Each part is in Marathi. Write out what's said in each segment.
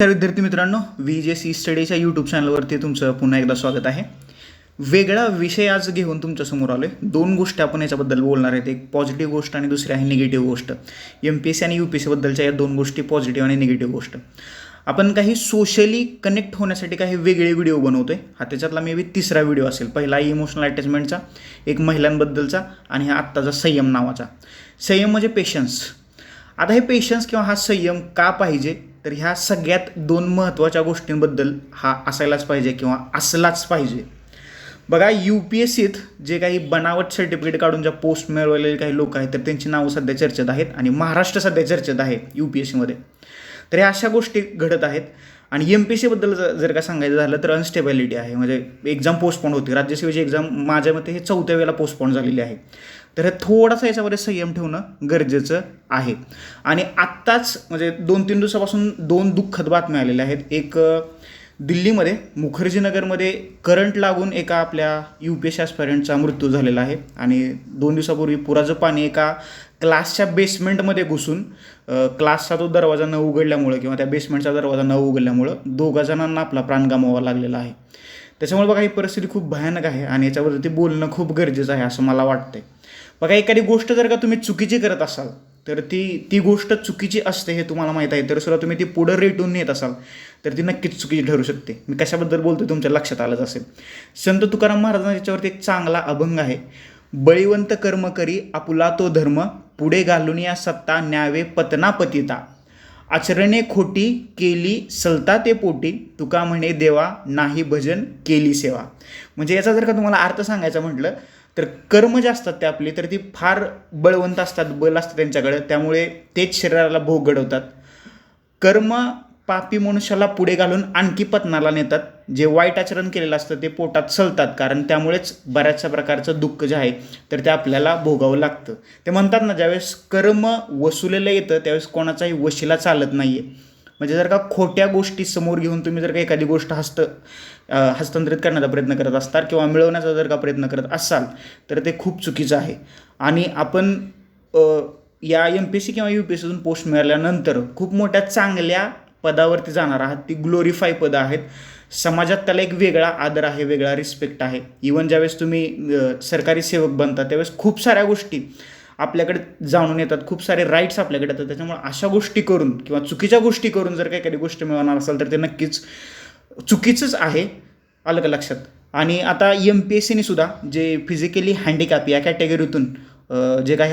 तर विद्यार्थी मित्रांनो व्ही जे सी स्टडीच्या यूट्यूब चॅनलवरती तुमचं पुन्हा एकदा स्वागत आहे. वेगळा विषय आज घेऊन तुमच्यासमोर आलो आहे दोन गोष्टी आपण याच्याबद्दल बोलणार आहेत. एक पॉझिटिव्ह गोष्ट आणि दुसरी आहे निगेटिव्ह गोष्ट. एम पी एस सी आणि यू पी एस सीबद्दलच्या या दोन गोष्टी पॉझिटिव्ह आणि निगेटिव्ह गोष्ट. आपण काही सोशली कनेक्ट होण्यासाठी काही वेगळे व्हिडिओ बनवतो आहे हा त्याच्यातला मे बी तिसरा व्हिडिओ असेल. पहिला इमोशनल अटॅचमेंटचा एक महिलांबद्दलचा आणि हा आत्ताचा संयम नावाचा. संयम म्हणजे पेशन्स आता हे पेशन्स किंवा हा संयम का पाहिजे? तर ह्या सगळ्यात दोन महत्त्वाच्या गोष्टींबद्दल हा असायलाच पाहिजे किंवा असलाच पाहिजे. बघा यू पी एस सीत जे काही बनावट सर्टिफिकेट काढून ज्या पोस्ट मिळवलेले काही लोक आहेत तर त्यांची नावं सध्या चर्चेत आहेत आणि महाराष्ट्र सध्या चर्चेत आहे यू पी एस सीमध्ये. तर ह्या अशा गोष्टी घडत आहेत आणि एम पी एस सीबद्दल जर का सांगायचं झालं तर अनस्टेबिलिटी आहे. म्हणजे एक्झाम पोस्टपोन होती. राज्यसेवेची एक्झाम माझ्या मते हे चौथ्या वेळेला पोस्टपोन झालेली आहे. तर हे थोडासा याच्यामध्ये संयम ठेवणं गरजेचं आहे. आणि आत्ताच म्हणजे दोन तीन दिवसापासून दोन दुःखद बातम्या आलेल्या आहेत. एक दिल्लीमध्ये मुखर्जीनगरमध्ये करंट लागून एका आपल्या यू पी एस सी ॲस्पायरंटचा मृत्यू झालेला आहे. आणि दोन दिवसापूर्वी पुराचं पाणी एका क्लासच्या बेसमेंटमध्ये घुसून क्लासचा तो दरवाजा न उघडल्यामुळं किंवा त्या बेसमेंटचा दरवाजा न उघडल्यामुळं दोघा जणांना आपला प्राण गमावा लागलेला आहे. त्याच्यामुळे बघा ही परिस्थिती खूप भयानक आहे आणि याच्यावरती बोलणं खूप गरजेचं आहे असं मला वाटतंय. बघा एखादी गोष्ट जर का तुम्ही चुकीची करत असाल तर ती ती गोष्ट चुकीची असते हे तुम्हाला माहीत आहे तर सुद्धा तुम्ही ती पुढं रेटून नेत असाल तर ती नक्कीच चुकीची ठरू शकते. मी कशाबद्दल बोलतो तुमच्या लक्षात आलंच असेल. संत तुकाराम महाराजांना याच्यावरती एक चांगला अभंग आहे बळीवंत कर्म करी आपुला तो धर्म पुढे घालून या सत्ता न्यावे पतनापतिता आचरणे खोटी केली सलता ते पोटी तुका म्हणे देवा नाही भजन केली सेवा. म्हणजे याचा जर का तुम्हाला अर्थ सांगायचा म्हटलं तर कर्म जे असतात ते आपली तर ती फार बळवंत असतात बल असतं त्यांच्याकडे. त्यामुळे तेच शरीराला भोग घडवतात. कर्म पापी मनुष्याला पुढे घालून आणखी पतनाला नेतात. जे वाईट आचरण केलेलं असतं ते पोटात चलतात कारण त्यामुळेच बऱ्याचशा प्रकारचं दुःख जे आहे तर ते आपल्याला भोगावं लागतं. ते म्हणतात ना ज्यावेळेस कर्म वसुलेलं येतं त्यावेळेस कोणाचाही वशिला चालत नाही आहे म्हणजे जर का खोट्या गोष्टी समोर घेऊन तुम्ही जर का एखादी गोष्ट हस्त हस्तांतरित करण्याचा प्रयत्न करत असताल किंवा मिळवण्याचा जर का प्रयत्न करत असाल तर ते खूप चुकीचं आहे. आणि आपण या एम पी एस सी किंवा यू पी एस सीतून पोस्ट मिळाल्यानंतर खूप मोठ्या चांगल्या पदावरती जाणार आहात ती ग्लोरीफाय पदं आहेत. समाजात त्याला एक वेगळा आदर आहे वेगळा रिस्पेक्ट आहे. इवन ज्यावेळेस तुम्ही सरकारी सेवक बनता त्यावेळेस खूप साऱ्या गोष्टी आपल्याकडे जाणून येतात. खूप सारे राईट्स आपल्याकडे येतात. त्याच्यामुळे अशा गोष्टी करून किंवा चुकीच्या गोष्टी करून जर काही एखादी गोष्ट मिळवणार असेल तर ते नक्कीच चुकीचंच आहे आलं का लक्षात. आणि आता एम पी एस सीने सुद्धा जे फिजिकली हँडिकॅप या कॅटेगरीतून जे काही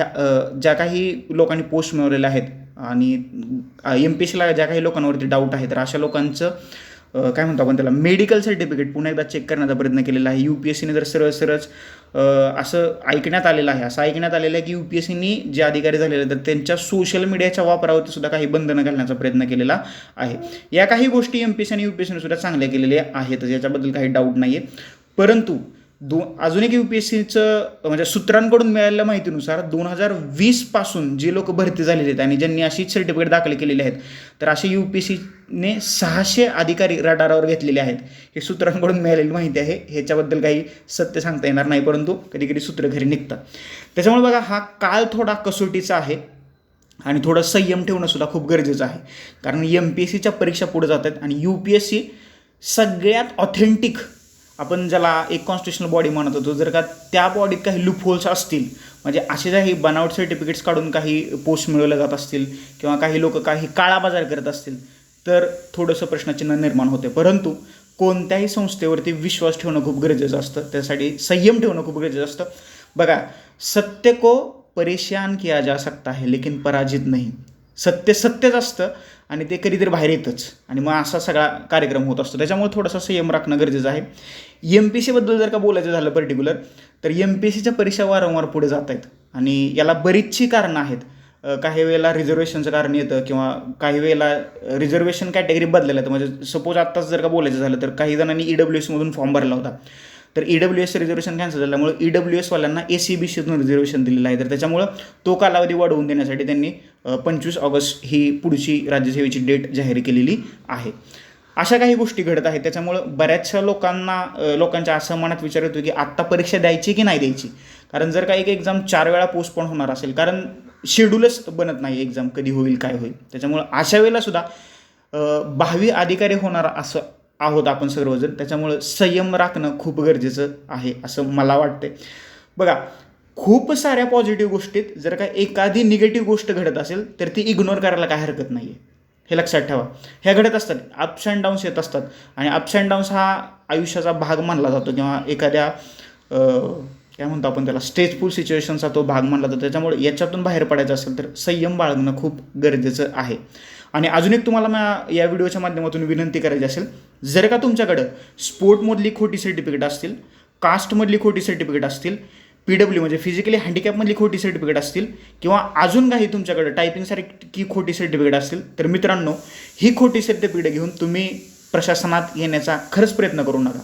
ज्या काही लोकांनी पोस्ट मिळवलेल्या आहेत आणि एम पी एसला सीला ज्या काही लोकांवरती डाऊट आहे तर अशा लोकांचं काय म्हणतो आपण त्याला मेडिकल सर्टिफिकेट पुन्हा एकदा चेक करण्याचा प्रयत्न केलेला आहे. यू पी एस सीने तर सरळ सरळच असं ऐकण्यात आलेलं आहे. असं ऐकण्यात आलेलं आहे की यू पी एस सीनी जे अधिकारी झालेले आहेत तर त्यांच्या सोशल मीडियाच्या वापरावरती सुद्धा काही बंधनं घालण्याचा प्रयत्न केलेला आहे. या काही गोष्टी एम पी एस आणि यू पी एस सीने सुद्धा चांगल्या केलेल्या आहेत याच्याबद्दल काही डाऊट नाही आहे परंतु दो अजून एक यू पी एस सीचं म्हणजे सूत्रांकडून मिळालेल्या माहितीनुसार दोन हजार वीसपासून जे लोक भरती झालेले आहेत आणि ज्यांनी अशीच सर्टिफिकेट दाखल केलेली आहेत तर असे यू पी एस सीने सहाशे अधिकारी रडारावर घेतलेले आहेत. हे सूत्रांकडून मिळालेली माहिती आहे. ह्याच्याबद्दल काही सत्य सांगता येणार नाही परंतु कधी कधी सूत्र घरी निघतात. त्याच्यामुळे बघा हा काळ थोडा कसोटीचा आहे आणि थोडं संयम ठेवणं सुद्धा खूप गरजेचं आहे. कारण एम पी एस सीच्या परीक्षा पुढे जात आहेत आणि यू पी एस सी सगळ्यात ऑथेंटिक आपण ज्याला एक कॉन्स्टिट्युशनल बॉडी म्हणत होतो जर का त्या बॉडीत काही लूप होल्स असतील म्हणजे असे काही बनावट सर्टिफिकेट्स काढून काही पोस्ट मिळवल्या जात असतील किंवा काही लोक काही काळा बाजार करत असतील तर थोडंसं प्रश्नचिन्ह निर्माण होते. परंतु कोणत्याही संस्थेवरती विश्वास ठेवणं खूप गरजेचं असतं. त्यासाठी संयम ठेवणं खूप गरजेचं असतं. बघा सत्य को परेशान किया जा सकता है लेकिन पराजित नाही. सत्य सत्यच असतं आणि ते कधीतरी बाहेर येतच. आणि मग असा सगळा कार्यक्रम होत असतो. त्याच्यामुळे थोडासा संयम राखणं गरजेचं आहे. एम पी सीबद्दल जर का बोलायचं झालं पर्टिक्युलर तर एम पी सीच्या परीक्षा वारंवार पुढे जात आहेत आणि याला बरीचशी कारणं आहेत. काही वेळेला रिझर्वेशनचं कारण येतं किंवा काही वेळेला रिझर्वेशन कॅटेगरी बदलेलं आहे. म्हणजे सपोज आत्ताच जर का बोलायचं झालं तर काही जणांनी ई डब्ल्यू एसमधून फॉर्म भरला होता. तर E W S reservation cancel झाल्यामुळे ई डब्ल्यू एसवाल्यांना ए सी बी सीतून रिझर्वेशन दिलेलं आहे. तर त्याच्यामुळं तो कालावधी वाढवून देण्यासाठी त्यांनी पंचवीस ऑगस्ट ही पुढची राज्यसेवेची डेट जाहीर केलेली आहे. अशा काही गोष्टी घडत आहेत. त्याच्यामुळं बऱ्याचशा लोकांना लोकांच्या असं मनात विचार येतो की आत्ता परीक्षा द्यायची की नाही द्यायची? कारण जर का एक एक्झाम चार वेळा पोस्टपोन होणार असेल कारण शेड्यूलच बनत नाही एक्झाम कधी होईल काय होईल. त्याच्यामुळं अशा वेळेलासुद्धा भावी अधिकारी होणार असं आहोत आपण सर्वजण. त्याच्यामुळं संयम राखणं खूप गरजेचं आहे असं मला वाटते बघा खूप साऱ्या पॉझिटिव्ह गोष्टीत जर का एखादी निगेटिव्ह गोष्ट घडत असेल तर ती इग्नोर करायला काय हरकत नाही आहे हे लक्षात ठेवा. ह्या घडत असतात. अप्स अँड डाऊन्स येत असतात. आणि अप्स अँड डाऊन्स हा आयुष्याचा भाग मानला जातो किंवा एखाद्या काय म्हणतो आपण त्याला स्टेजफुल सिच्युएशनचा तो भाग मानला जातो. त्याच्यामुळे याच्यातून बाहेर पडायचं असेल तर संयम बाळगणं खूप गरजेचं आहे. आणि अजून एक तुम्हाला मा- या व्हिडिओच्या माध्यमातून विनंती करायची असेल जर का तुमच्याकडं स्पोर्टमधली खोटी सर्टिफिकेट असतील कास्टमधली खोटी सर्टिफिकेट असतील पी डब्ल्यू म्हणजे फिजिकली हँडिकॅपमधली खोटी सर्टिफिकेट असतील किंवा अजून काही तुमच्याकडे टायपिंगसारखी खोटी सर्टिफिकेट असतील तर मित्रांनो ही खोटी सर्टिफिकेट घेऊन तुम्ही प्रशासनात येण्याचा खरंच प्रयत्न करू नका.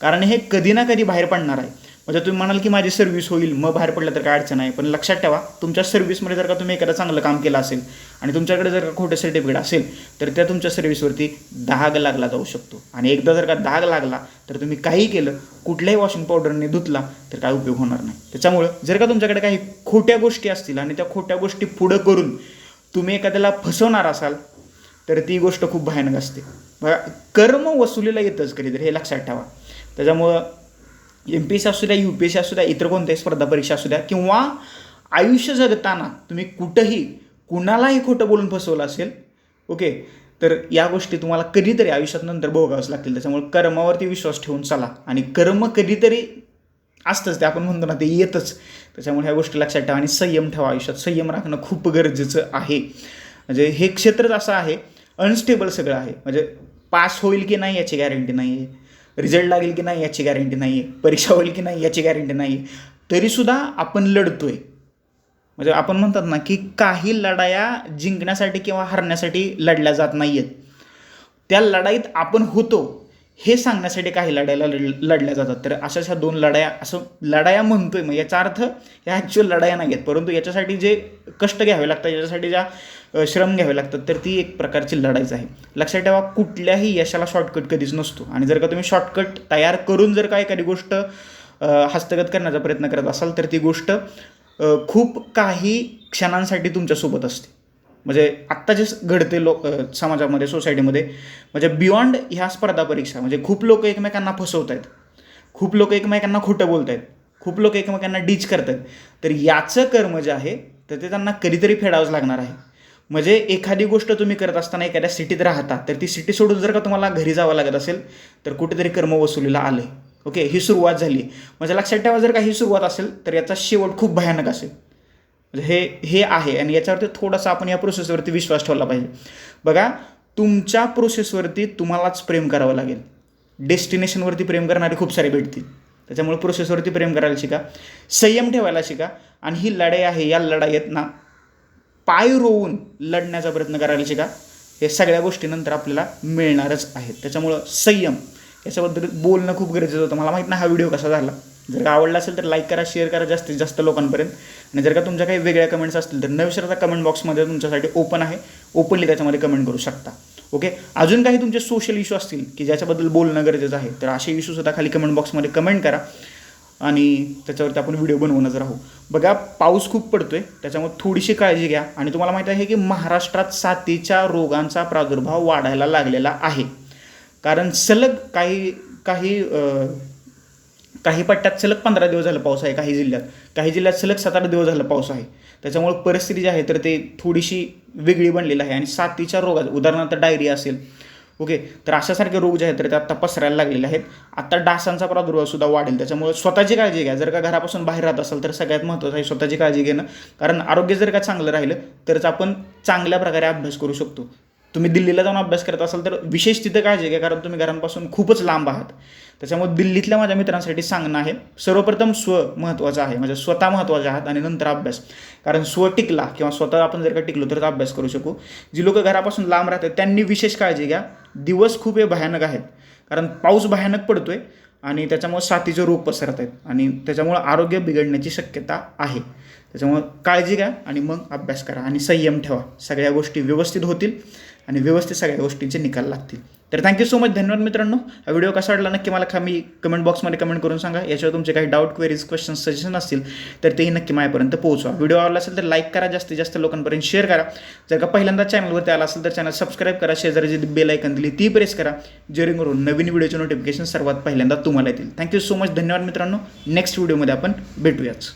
कारण हे कधी ना कधी बाहेर पडणार आहे. म्हणजे तुम्ही म्हणाल की माझी सर्व्हिस होईल मग बाहेर पडलं तर काय अडचण आहे? पण लक्षात ठेवा तुमच्या सर्व्हिसमध्ये जर का तुम्ही एखादं चांगलं काम केलं असेल आणि तुमच्याकडे जर का खोटं सर्टिफिकेट असेल तर त्या तुमच्या सर्व्हिसवरती दहाग लागला जाऊ शकतो. आणि एकदा जर का दाग लागला तर तुम्ही काही केलं कुठल्याही वॉशिंग पावडरने धुतला तर काय उपयोग होणार नाही. त्याच्यामुळं जर का तुमच्याकडे काही खोट्या गोष्टी असतील आणि त्या खोट्या गोष्टी पुढं करून तुम्ही एखाद्याला फसवणार असाल तर ती गोष्ट खूप भयानक असते. कर्म वसुलीला येतच कधीतरी हे लक्षात ठेवा. त्याच्यामुळं एम पी एस सी असू द्या यू पी एस सी असू द्या इतर कोणत्याही स्पर्धा परीक्षा असू द्या किंवा आयुष्य जगताना तुम्ही कुठंही कुणालाही खोटं बोलून फसवलं असेल ओके? तर या गोष्टी तुम्हाला कधीतरी आयुष्यात नंतर भोगावंच लागतील. त्याच्यामुळे कर्मावरती विश्वास ठेवून चला. आणि कर्म कधीतरी असतंच ते आपण म्हणतो ना ते येतच. त्याच्यामुळे ह्या गोष्टी लक्षात ठेवा आणि संयम ठेवा आयुष्यात. संयम राखणं खूप गरजेचं आहे. म्हणजे हे क्षेत्रच असं आहे अनस्टेबल सगळं आहे. म्हणजे पास होईल की नाही याची गॅरंटी नाही आहे रिझल्ट लागेल की नाही याची गॅरंटी नाही आहे परीक्षा होईल की नाही याची गॅरंटी नाही आहे तरीसुद्धा आपण लढतोय. म्हणजे आपण म्हणतात ना की काही लढाया जिंकण्यासाठी किंवा हरण्यासाठी लढल्या जात नाही आहेत त्या लढाईत आपण होतो. हे सांगण्यासाठी काही लढायला लढ लढल्या जातात. तर अशा ह्या दोन लढाया असं लढाया म्हणतोय मग याचा अर्थ ह्या ॲक्च्युअल लढाया नाही आहेत. परंतु याच्यासाठी जे कष्ट घ्यावे लागतात याच्यासाठी ज्या श्रम घ्यावे लागतात तर ती एक प्रकारची लढाईच आहे. लक्षात ठेवा कुठल्याही यशाला शॉर्टकट कधीच नसतो. आणि जर का तुम्ही शॉर्टकट तयार करून जर का एखादी गोष्ट हस्तगत करण्याचा प्रयत्न करत असाल तर ती गोष्ट खूप काही क्षणांसाठी तुमच्यासोबत असते. म्हणजे आत्ता जे घडते लोक समाजामध्ये सोसायटीमध्ये म्हणजे बियॉन्ड ह्या स्पर्धा परीक्षा म्हणजे खूप लोक एकमेकांना फसवत आहेत खूप लोक एकमेकांना खोटं बोलत आहेत खूप लोक एकमेकांना डीच करत आहेत तर याचं कर्म जे आहे तर ते त्यांना कधीतरी फेडावंच लागणार आहे. म्हणजे एखादी गोष्ट तुम्ही करत असताना एखाद्या सिटीत राहता तर ती सिटी सोडून जर का तुम्हाला घरी जावं लागत असेल तर कुठेतरी कर्म वसुलीला आलं ओके? ही सुरुवात झाली. म्हणजे लक्षात ठेवा जर का ही सुरुवात असेल तर याचा शेवट खूप भयानक असेल. हे हे आहे आणि याच्यावरती थोडासा आपण या प्रोसेसवरती विश्वास ठेवला पाहिजे. बघा तुमच्या प्रोसेसवरती तुम्हालाच प्रेम करावं लागेल. डेस्टिनेशनवरती प्रेम करणारे खूप सारे भेटतील. त्याच्यामुळे प्रोसेसवरती प्रेम करायला शिका. संयम ठेवायला शिका. आणि ही लढाई आहे या लढाईत ना पाय रोवून लढण्याचा प्रयत्न करायला शिका. हे सगळ्या गोष्टी नंतर आपल्याला मिळणारच आहेत. त्याच्यामुळं संयम याच्याबद्दल बोलणं खूप गरजेचं होतं. मला माहीत नाही हा व्हिडिओ कसा झाला. जर का आवडला असेल तर लाईक करा शेअर करा जास्तीत जास्त लोकांपर्यंत. आणि जर का तुमच्या काही वेगळ्या कमेंट्स असतील तर न कमेंट बॉक्समध्ये तुमच्यासाठी ओपन आहे. ओपनली त्याच्यामध्ये कमेंट करू शकता. ओके अजून काही तुमचे सोशल इश्यू असतील की ज्याच्याबद्दल बोलणं गरजेचं आहे तर असे इश्यूसुद्धा खाली कमेंट बॉक्समध्ये कमेंट करा. आणि त्याच्यावरती आपण व्हिडिओ बनवूनच राहू. बघा पाऊस खूप पडतोय त्याच्यामुळे थोडीशी काळजी घ्या. आणि तुम्हाला माहीत आहे की महाराष्ट्रात साथीच्या रोगांचा प्रादुर्भाव वाढायला लागलेला आहे. कारण सलग काही काही काही पट्ट्यात सलग पंधरा दिवस झालं पाऊस आहे काही जिल्ह्यात. काही जिल्ह्यात सलग सात आठ दिवस झालं पाऊस आहे. त्याच्यामुळे परिस्थिती जी आहे तर ते थोडीशी वेगळी बनलेली आहे आणि साथीच्या रोगात उदाहरणार्थ डायरिया असेल. ओके? तर अशासारखे रोग जे आहेत तर ते आत्ता पसरायला लागलेले आहेत. आत्ता डासांचा प्रादुर्भाव सुद्धा वाढेल. त्याच्यामुळे स्वतःची काळजी घ्या. जर का घरापासून बाहेर राहत असाल तर सगळ्यात महत्त्वाचं आहे स्वतःची काळजी घेणं. कारण आरोग्य जर का चांगलं राहिलं तरच आपण चांगल्या प्रकारे अभ्यास करू शकतो. तुम्ही दिल्लीला जाऊन अभ्यास करत असाल तर विशेष तिथं काळजी घ्या कारण तुम्ही घरांपासून खूपच लांब आहात. त्याच्यामुळे दिल्लीतल्या माझ्या मित्रांसाठी सांगणं आहे सर्वप्रथम स्व महत्त्वाचं आहे. म्हणजे स्वतः महत्त्वाचे आहात आणि नंतर अभ्यास. कारण स्व टिकला किंवा स्वतः आपण जर का टिकलो तरच अभ्यास करू शकू. जी लोक घरापासून लांब राहतात त्यांनी विशेष काळजी घ्या. दिवस खूप हे भयानक आहेत. कारण पाऊस भयानक पडतो आहे आणि त्याच्यामुळे साथीचे रोग पसरत आहेत आणि त्याच्यामुळे आरोग्य बिघडण्याची शक्यता आहे. त्याच्यामुळे काळजी घ्या आणि मग अभ्यास करा आणि संयम ठेवा. सगळ्या गोष्टी व्यवस्थित होतील. आणि व्यवस्थित सगळ्या गोष्टींचे निकाल लागतील. तर थँक्यू सो मच धन्यवाद मित्रांनो. हा व्हिडिओ कसा वाटला नक्की मला खाली कमेंट बॉक्समध्ये कमेंट करून सांगा. याच्यावर तुमचे काही डाऊट क्वेरीज क्वेश्चन सजेशन असतील तर तेही नक्की माझ्यापर्यंत पोहोचवा. व्हिडिओ आवडला असेल तर लाईक करा. जास्तीत जास्त लोकांपर्यंत शेअर करा. जर का पहिल्यांदा चॅनलवरती आला असेल तर चॅनल सबस्क्राईब करा. शेजारी जी बेल ऐकन दिली ती प्रेस करा. जेणेकरून नवीन व्हिडिओचे नोटिफिकेशन सर्वात पहिल्यांदा तुम्हाला येतील. थँक्यू सो मच धन्यवाद मित्रांनो. नेक्स्ट व्हिडिओमध्ये आपण भेटूयाच